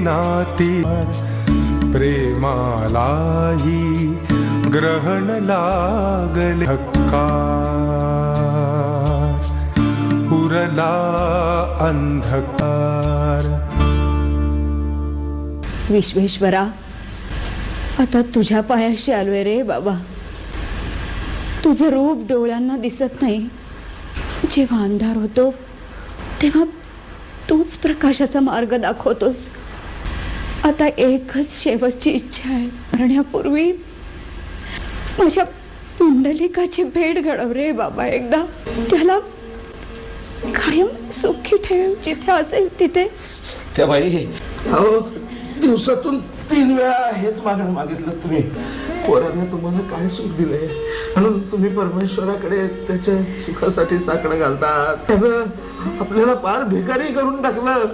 नाती प्रेमालाही ग्रहण लागले हक्कार उरला अंधकार. विश्वेश्वरा आता तुझ्या पायाशी आलोय रे बाबा. तुझं रूप डोळ्यांना दिसत नाही. जेव्हा अंधार होतो तेव्हा तूच प्रकाशाचा मार्ग दाखवतोस. आता एकच शेवटची इच्छा आहे. करण्यापूर्वी माझ्या पुंडलिकाची भेट घडव रे बाबा एकदा. त्याला कायम सुखी ठेव. जिथे असेल तिथे. त्या बाई. अहो दिवसातून तीन वेळा हेच मागणं मागितलं तुम्ही. पोराने तुम्हाला काय सुख दिलंय? म्हणून तुम्ही परमेश्वराकडे त्याच्या सुखासाठी चाकणं घालतात. त्यानं आपल्याला फार भिकारी करून टाकलं.